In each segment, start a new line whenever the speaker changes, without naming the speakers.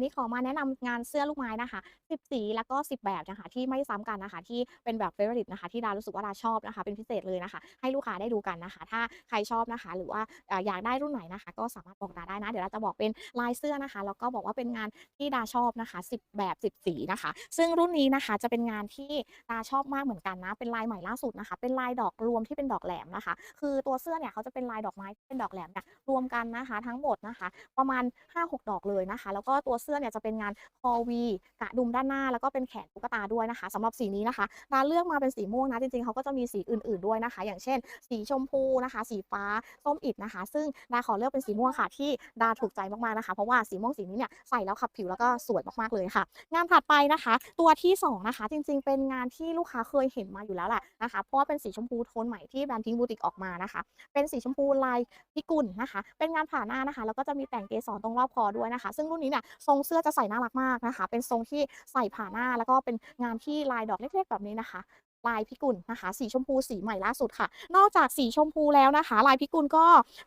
วันนี้ขอมาแนะนำงานเสื้อลูกไม้นะคะ10สีแล้วก็ 10 แบบนะคะ ที่ไม่ซ้ำกันนะคะ ที่เป็นแบบ favorite นะคะ ที่ดารู้สึกว่าดาชอบนะคะ เป็นพิเศษเลยนะคะ ให้ลูกค้าได้ดูกันนะคะ ถ้าใครชอบนะคะ หรือว่าอยากได้รุ่นไหนนะคะ ก็สามารถบอกดาได้นะ เดี๋ยวดาจะบอกเป็นลายเสื้อนะคะ แล้วก็บอกว่าเป็นงานที่ดาชอบนะคะ 10 แบบ 10 สีนะคะ ซึ่งรุ่นนี้นะคะจะเป็นงานที่ดาชอบมากเหมือนกันนะ เป็นลายใหม่ล่าสุดนะคะ เป็นลายดอกรวมที่เป็นดอกแหลมนะคะ คือตัวเสื้อเนี่ยเขาจะเป็นลายดอกไม้ที่เป็นดอกแหลมเนี่ยรวมกันนะคะ ทั้งหมดนะคะ ประมาณ 5-6 ดอกเลยนะคะ แล้วก็ตัวเสื้อเนี่ยจะเป็นงานคอวีกระดุมด้านหน้า แล้วก็เป็นแขนตุ๊กตาด้วยนะคะสำหรับสีนี้นะคะดาเลือกมาเป็นสีม่วงนะจริงๆเขาก็จะมีสีอื่น ๆด้วยนะคะ อย่างเช่น สีชมพูนะคะ สีฟ้าส้มอิฐนะคะ ซึ่งดาขอเลือกเป็นสีม่วงค่ะ ที่ดาถูกใจมากๆนะคะ เพราะว่าสีม่วงสีนี้เนี่ยใส่แล้วขับผิวแล้วก็สวยมากๆเลยค่ะ งานถัดไปนะคะ ตัวที่สองนะคะจริง ๆ เป็นงานที่ลูกค้าเคยเห็นมาอยู่แล้วแหละนะคะ เพราะว่าเป็นสีชมพูโทนใหม่ที่แบรนด์พิงบูติกออกมานะคะ เป็นสีชมพูลายพิกุลนะคะ เป็นงานผ่าหน้านะคะ แล้วก็จะมีแต่งเกสรตรงรอบคอด้วยนะคะ ซึ่งรุ่นนี้เนี่ยทรงเสื้อจะใส่น่ารักมากนะคะ เป็นทรงที่ใส่ผ่าหน้า แล้วก็เป็นงานที่ลายดอกเล็กๆแบบนี้นะคะลายพิกุลนะคะ สีชมพูสีใหม่ล่าสุดค่ะ นอกจากสีชมพูแล้วนะคะ ลายพิกุลก็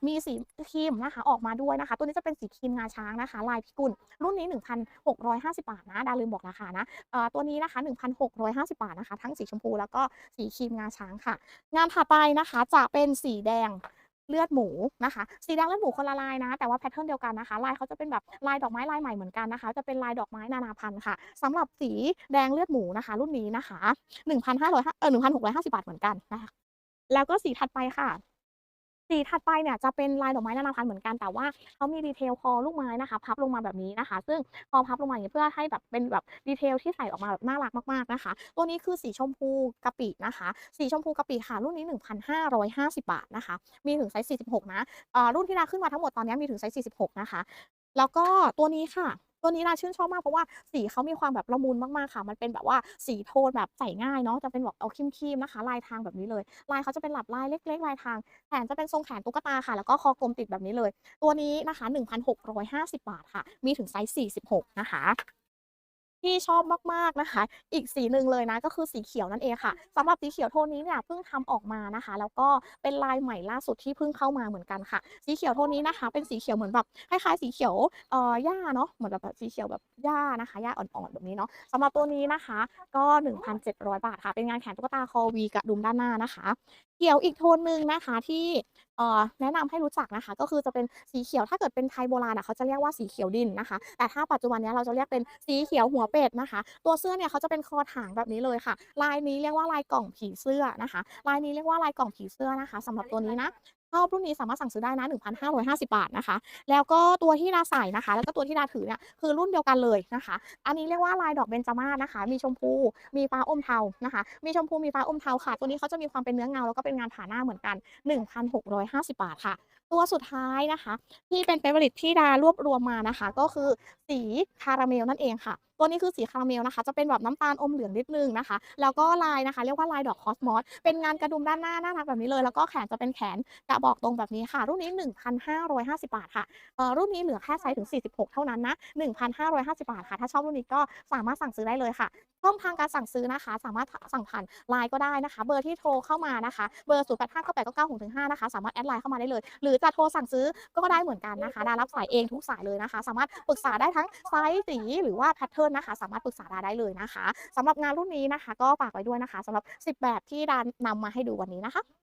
มีสีครีมนะคะ ออกมาด้วยนะคะ ตัวนี้จะเป็นสีครีมงาช้างนะคะ ลายพิกุลรุ่นนี้ 1,650 บาทนะดาลืมบอกราคานะตัวนี้นะคะ 1,650 บาทนะคะ ทั้งสีชมพูแล้วก็สีครีมงาช้างค่ะ งานถัดไปนะคะจะเป็นสีแดง เลือดหมูนะคะ สีแดงเลือดหมูคนละลายนะ แต่ว่าแพทเทิร์นเดียวกันนะคะ ลายเขาจะเป็นแบบลายดอกไม้ลายใหม่เหมือนกันนะคะ จะเป็นลายดอกไม้นานาพันธุ์ค่ะสำหรับสีแดงเลือดหมูนะคะ รุ่นนี้นะคะ1,500เอ่อ1,650บาทเหมือนกันนะคะ แล้วก็สีถัดไปค่ะ สีถัดไปเนี่ยจะเป็นลายดอกไม้นานาพันธุ์เหมือนกันแต่ว่าเขามี detail คอลูกไม้นะคะพับลงมาแบบนี้นะคะ ซึ่งพอพับลงมาอย่างนี้เพื่อให้แบบเป็นแบบ detail ที่ใส่ออกมาแบบน่ารักมากๆนะคะ ตัวนี้คือสีชมพูกะปินะคะ สีชมพูกะปิค่ะรุ่นนี้ 1,550 บาทนะคะ มีถึงไซส์46 นะอ่อรุ่นที่ดาขึ้นมาทั้งหมดตอนนี้มีถึงไซส์46 นะคะ แล้วก็ตัวนี้ค่ะ ตัวนี้นาชื่นชอบมากเพราะว่าสีเขามีความแบบละมุนมากๆค่ะ มันเป็นแบบว่าสีโทนแบบใส่ง่ายเนาะจะเป็นแบบเอาครีมๆนะคะ ลายทางแบบนี้เลย ลายเขาจะเป็นหลับลายเล็ก ๆ ลายทางแขนจะเป็นทรงแขนตุ๊กตาค่ะ แล้วก็คอกลมติดแบบนี้เลย ตัวนี้นะคะ 1,650 บาทค่ะ มีถึงไซส์46 นะคะ ที่ชอบมากๆนะคะ อีกสีหนึ่งเลยนะก็คือสีเขียวนั่นเองค่ะสำหรับสีเขียวโทนนี้เนี่ยเพิ่งทำออกมานะคะ แล้วก็เป็นลายใหม่ล่าสุดที่เพิ่งเข้ามาเหมือนกันค่ะ สีเขียวโทนนี้นะคะ เป็นสีเขียวเหมือนแบบคล้ายๆสีเขียวเอ่อหญ้าเนาะเหมือนแบบสีเขียวแบบหญ้านะคะหญ้าอ่อนๆแบบนี้เนาะสำหรับตัวนี้นะคะ ก็ 1,700 บาทค่ะ เป็นงานแขนตุ๊กตาคอวีกระดุมด้านหน้านะคะเขียวอีกโทนหนึ่งนะคะที่เอ่อแนะนำให้รู้จักนะคะ ก็คือจะเป็นสีเขียวถ้าเกิดเป็นไทยโบราณเขาจะเรียกว่าสีเขียวดินนะคะ แต่ถ้าปัจจุบันนี้เราจะเรียกเป็นสีเขียวหัวเป็ดนะคะ ตัวเสื้อเนี่ยเขาจะเป็นคอถางแบบนี้เลยค่ะ ลายนี้เรียกว่าลายกล่องผีเสื้อนะคะ ลายนี้เรียกว่าลายกล่องผีเสื้อนะคะสำหรับตัวนี้นะชอบรุ่นนี้สามารถสั่งซื้อได้นะ1,550 บาทนะคะ แล้วก็ตัวที่ดาใส่นะคะ แล้วก็ตัวที่ดาถือเนี่ยคือรุ่นเดียวกันเลยนะคะ อันนี้เรียกว่าลายดอกเบญจมาศนะคะ มีชมพู มีฟ้าอมเทานะคะ มีชมพูมีฟ้าอมเทาค่ะ ตัวนี้เขาจะมีความเป็นเนื้อเงาแล้วก็เป็นงานผ่าหน้าเหมือนกัน 1,650 บาทค่ะ ตัวสุดท้ายนะคะ ที่เป็น favorite ที่ดารวบรวมมานะคะ ก็คือสีคาราเมลนั่นเองค่ะ ตัวนี้คือสีคาราเมลนะคะ จะเป็นแบบน้ำตาลอมเหลืองนิดนึงนะคะ แล้วก็ลายนะคะ เรียกว่าลายดอกคอสมอส เป็นงานกระดุมด้านหน้าน่ารักแบบนี้เลย แล้วก็แขนจะเป็นแขนกระบอกตรงแบบนี้ค่ะ รุ่นนี้ 1,550 บาทค่ะเอ่อรุ่นนี้เหลือแค่ไซส์ถึง 46 เท่านั้นนะ 1,550 บาทค่ะ ถ้าชอบรุ่นนี้ก็สามารถสั่งซื้อได้เลยค่ะ ช่องทางการสั่งซื้อนะคะ สามารถสั่งผ่านไลน์ก็ได้นะคะ เบอร์ที่โทรเข้ามานะคะเบอร์ 0 8 5 9 8 9 9 6 5นะคะสามารถแอดไลน์เข้ามาได้เลย หรือจะโทรสั่งซื้อก็ได้เหมือนกันนะคะดารับสายเองทุกสายเลยนะคะ สามารถปรึกษาได้ทั้งไซส์สีหรือว่าแพทเทิร์นนะคะ สามารถปรึกษาดาได้เลยนะคะสำหรับงานรุ่นนี้นะคะ ก็ฝากไว้ด้วยนะคะสำหรับ 10 แบบที่ดานำมาให้ดูวันนี้นะคะ